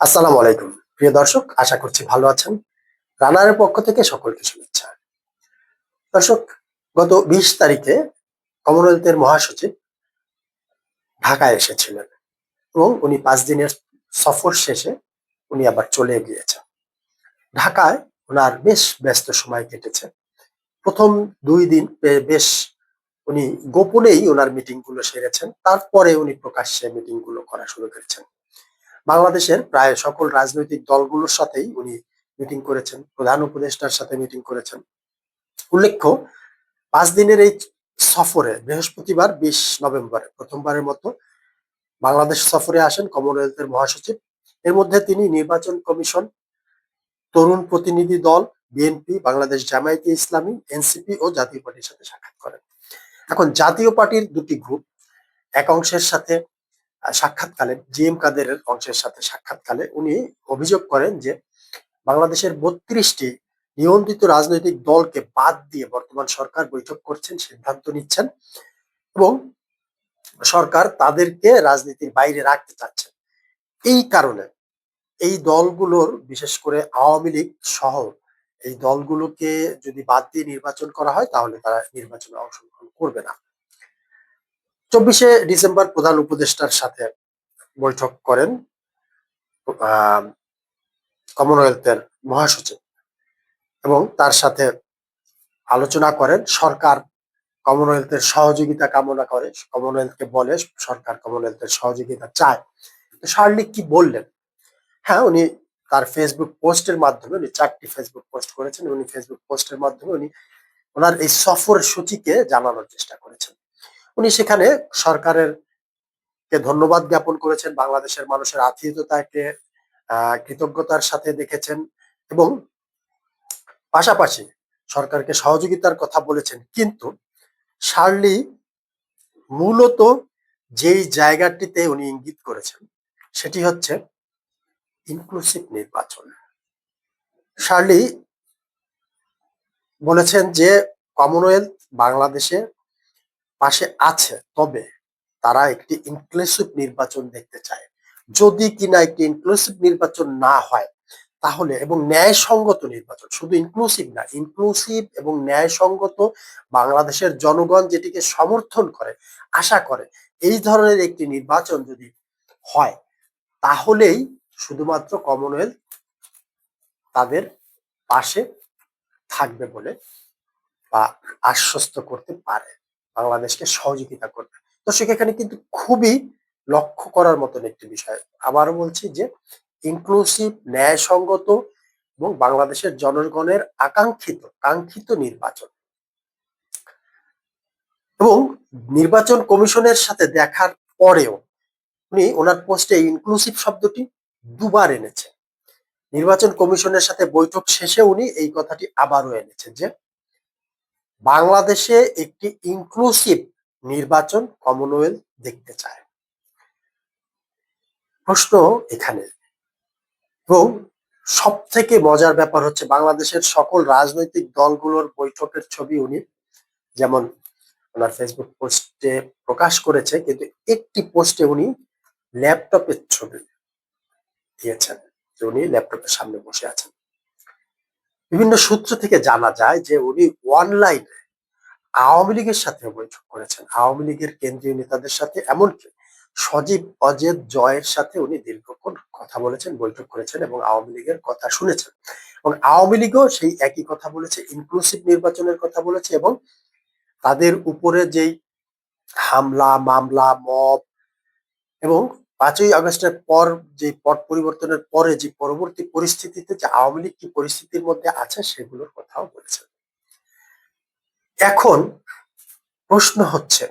আসসালামু আলাইকুম। প্রিয় দর্শক, আশা করছি ভালো আছেন। রানারের পক্ষ থেকে সকলকে শুভেচ্ছা। দর্শক, গত বিশ তারিখে কমনওয়েলথের মহাসচিব ঢাকায় এসেছিলেন এবং উনি পাঁচ দিনের সফর শেষে উনি আবার চলে গিয়েছেন। ঢাকায় ওনার বেশ ব্যস্ত সময় কেটেছে। প্রথম দুই দিন বেশ উনি গোপনেই ওনার মিটিংগুলো সেরেছেন। তারপরে উনি প্রকাশ্যে মিটিংগুলো করা শুরু করেছেন। বাংলাদেশের প্রায় সকল রাজনৈতিক দলগুলোর সাথেই উনি মিটিং করেছেন। প্রধান উপদেষ্টার সাথে মিটিং করেছেন। উল্লেখ্য, পাঁচ দিনের এই সফরে বৃহস্পতিবার বিশ নভেম্বরে, প্রথমবারের মতো বাংলাদেশ সফরে আসেন কমনওয়েলথের মহাসচিব। এর মধ্যে তিনি নির্বাচন কমিশন, তরুণ প্রতিনিধি দল, বিএনপি, বাংলাদেশ জামায়াতে ইসলামী, এনসিপি ও জাতীয় পার্টির সাথে সাক্ষাৎ করেন। এখন জাতীয় পার্টির দুটি গ্রুপ, এক অংশের সাথে সাক্ষাৎকালে জি এম কাদেরের অংশের সাথে সাক্ষাৎকালে উনি অভিযোগ করেন যে বাংলাদেশের বত্রিশটি নিয়ন্ত্রিত রাজনৈতিক দলকে বাদ দিয়ে বর্তমান সরকার বৈঠক করছেন, সিদ্ধান্ত নিচ্ছেন এবং সরকার তাদেরকে রাজনীতির বাইরে রাখতে চাচ্ছেন এই কারণে এই দলগুলোর, বিশেষ করে আওয়ামী লীগ সহ এই দলগুলোকে যদি বাদ দিয়ে নির্বাচন করা হয়, তাহলে তারা নির্বাচনে অংশগ্রহণ করবে না। চব্বিশে ডিসেম্বর প্রধান উপদেষ্টার সাথে বৈঠক করেন কমনওয়েলথের মহাসচিব এবং তার সাথে আলোচনা করেন। সরকার কমনওয়েলথের সহযোগিতা কামনা করে, কমনওয়েলথকে বলে সরকার কমনওয়েলথের সহযোগিতা চায়। তো শার্লি কি বললেন? হ্যাঁ উনি তার ফেসবুক পোস্টের মাধ্যমে, উনি চারটি ফেসবুক পোস্ট করেছেন। উনি ফেসবুক পোস্টের মাধ্যমে উনি ওনার এই সফর সূচিকে জানানোর চেষ্টা করেছেন। উনি সেখানে সরকারের কে ধন্যবাদ জ্ঞাপন করেছেন, বাংলাদেশের মানুষের আত্মীয়তাকে আহ কৃতজ্ঞতার সাথে দেখেছেন এবং পাশাপাশি সরকারকে সহযোগিতার কথা বলেছেন। কিন্তু শার্লি মূলত যেই জায়গাটিতে উনি ইঙ্গিত করেছেন, সেটি হচ্ছে ইনক্লুসিভ নির্বাচন। শার্লি বলেছেন যে কমনওয়েলথ বাংলাদেশে পাশে আছে, তবে তারা একটি ইনক্লুসিভ নির্বাচন দেখতে চায়। যদি কিনা একটি ইনক্লুসিভ নির্বাচন না হয়, তাহলে এবং ন্যায়সঙ্গত নির্বাচন, শুধু ইনক্লুসিভ না ইনক্লুসিভ এবং ন্যায়সঙ্গত বাংলাদেশের জনগণ যেটিকে সমর্থন করে, আশা করে, এই ধরনের একটি নির্বাচন যদি হয়, তাহলেই শুধুমাত্র কমনওয়েলথ তাদের পাশে থাকবে বলে বা আশ্বস্ত করতে পারে। বাংলাদেশকে সহযোগিতা করবে। তো সেখানে কিন্তু খুবই লক্ষ্য করার মতন একটি বিষয়। আবারও বলছি যে ইনক্লুসিভ ন্যায়সঙ্গত এবং বাংলাদেশের জনগণের আকাঙ্ক্ষিত, কাঙ্ক্ষিত নির্বাচন। এবং নির্বাচন কমিশনের সাথে দেখার পরেও উনি ওনার পোস্টে ইনক্লুসিভ শব্দটি দুবার এনেছে নির্বাচন কমিশনের সাথে বৈঠক শেষে উনি এই কথাটি আবারও এনেছেন যে বাংলাদেশে একটি ইনক্লুসিভ নির্বাচন কমনওয়েলথ দেখতে চায়। প্রশ্ন এখানে। এবং সব থেকে মজার ব্যাপার হচ্ছে বাংলাদেশের সকল রাজনৈতিক দলগুলোর বৈঠকের ছবি উনি, যেমন ওনার ফেসবুক পোস্টে প্রকাশ করেছে, কিন্তু একটি পোস্টে উনি ল্যাপটপের ছবি দিয়েছেন উনি ল্যাপটপের সামনে বসে আছেন। বিভিন্ন সূত্র থেকে জানা যায় যে উনি অনলাইনে আওয়ামী লীগের সাথে বৈঠক করেছেন। আওয়ামী লীগের কেন্দ্রীয় নেতাদের সাথে, এমনকি সজীব অজেদ জয়ের সাথে উনি দীর্ঘক্ষণ কথা বলেছেন, বৈঠক করেছেন এবং আওয়ামী লীগের কথা শুনেছেন। এবং আওয়ামী লীগও সেই একই কথা বলেছে ইনক্লুসিভ নির্বাচনের কথা বলেছে এবং তাদের উপরে যেই হামলা, মামলা, মব এবং পাঁচই আগস্টের পর যে পট পরিবর্তনের পরে যে পরবর্তী পরিস্থিতিতে যে আওয়ামী লীগ কি পরিস্থিতির মধ্যে আছে সেগুলোর কথাও বলেছেন এখন প্রশ্ন হচ্ছে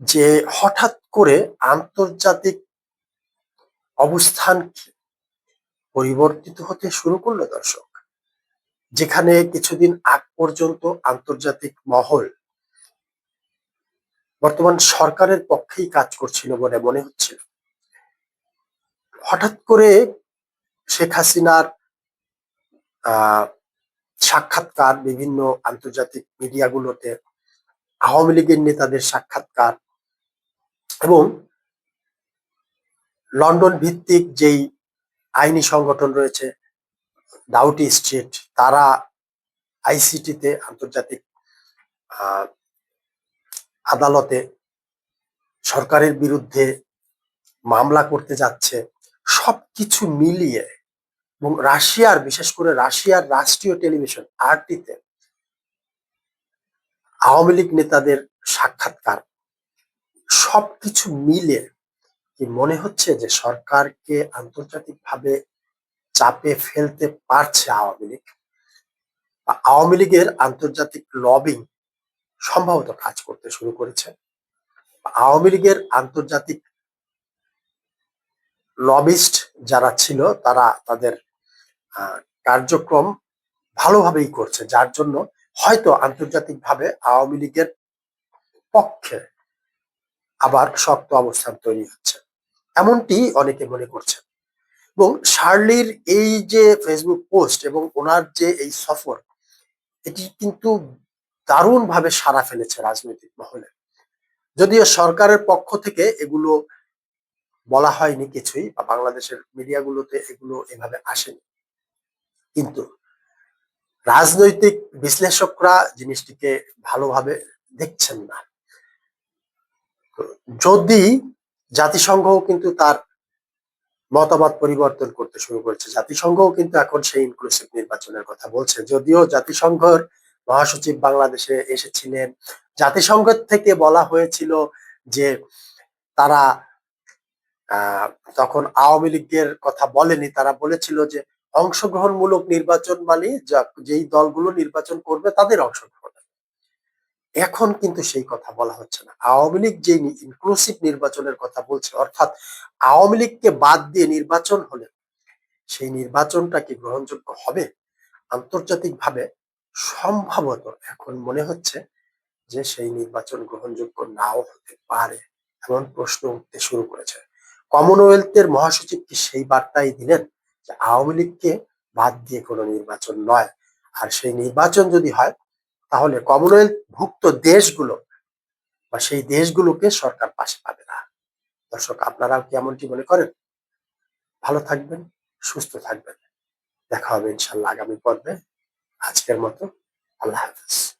যে হঠাৎ করে আন্তর্জাতিক অবস্থান কি পরিবর্তিত হতে শুরু করল দর্শক? যেখানে কিছুদিন আগ পর্যন্ত আন্তর্জাতিক মহল বর্তমান সরকারের পক্ষেই কাজ করছিল বলে মনে হচ্ছিল। হঠাৎ করে শেখ হাসিনার সাক্ষাৎকার, বিভিন্ন আন্তর্জাতিক মিডিয়াগুলোতে আওয়ামী লীগের নেতাদের সাক্ষাৎকার এবং লন্ডন ভিত্তিক যেই আইনি সংগঠন রয়েছে ডাউটি স্ট্রিট তারা আইসিটিতে আন্তর্জাতিক আদালতে সরকারের বিরুদ্ধে মামলা করতে যাচ্ছে। সবকিছু মিলিয়ে এবং রাশিয়ার, বিশেষ করে রাশিয়ার রাষ্ট্রীয় টেলিভিশন, আরটিতে আওয়ামী লীগ নেতাদের সাক্ষাৎকার। সবকিছু মিলে কি মনে হচ্ছে যে সরকারকে আন্তর্জাতিকভাবে চাপে ফেলতে পারছে আওয়ামী লীগ? আওয়ামী লীগের আন্তর্জাতিক লবিং সম্ভবত কাজ করতে শুরু করেছে। আওয়ামী লীগের আন্তর্জাতিক লবিস্ট যারা ছিল, তারা তাদের কার্যক্রম ভালোভাবেই করছে। যার জন্য হয়তো আন্তর্জাতিকভাবে আওয়ামী লীগের পক্ষে আবার শক্ত অবস্থান তৈরি হচ্ছে। এমনটি অনেকে মনে করছেন এবং শার্লির এই যে ফেসবুক পোস্ট এবং ওনার যে এই সফর, এটি কিন্তু দারুণ ভাবে সাড়া ফেলেছে রাজনৈতিক মহলে। যদিও সরকারের পক্ষ থেকে এগুলো বলা হয়নি কিছুই, বা বাংলাদেশের মিডিয়াগুলোতে এগুলো এভাবে আসেনি। কিন্তু রাজনৈতিক বিশ্লেষকরা জিনিসটিকে ভালোভাবে দেখছেন না। যদি জাতিসংঘ কিন্তু তার মতামত পরিবর্তন করতে শুরু করেছে, জাতিসংঘও কিন্তু এখন সেই ইনক্লুসিভ নির্বাচনের কথা বলছে। যদিও জাতিসংঘের মহাসচিব বাংলাদেশে এসেছিলেন জাতিসংঘ থেকে বলা হয়েছিল যে তারা তখন আওয়ামী লীগের কথা বলেনি। তারা বলেছিল যে অংশগ্রহণমূলক নির্বাচন মানে যেই দলগুলো নির্বাচন করবে তাদের অংশগ্রহণ। এখন কিন্তু সেই কথা বলা হচ্ছে না। আওয়ামী লীগ যে ইনক্লুসিভ নির্বাচনের কথা বলছে, অর্থাৎ আওয়ামী লীগকে বাদ দিয়ে নির্বাচন হলে সেই নির্বাচনটা কি গ্রহণযোগ্য হবে? আন্তর্জাতিকভাবে সম্ভবত এখন মনে হচ্ছে যে সেই নির্বাচন গ্রহণযোগ্য নাও হতে পারে, এমন প্রশ্ন উঠতে শুরু করেছে। কমনওয়েলথের মহাসচিব কি সেই বার্তাই দিলেন যে আওয়ামী লীগকে বাদ দিয়ে কোনো নির্বাচন নয়? আর সেই নির্বাচন যদি হয়, তাহলে কমনওয়েলথ ভুক্ত দেশগুলো বা সেই দেশগুলোকে সরকার পাশে পাবে না। দর্শক, আপনারাও কি এমনটি মনে করেন? ভালো থাকবেন, সুস্থ থাকবেন। দেখা হবে ইনশাল্লাহ আগামী পর্বে। আজকের মতো আল্লাহ হাফেজ।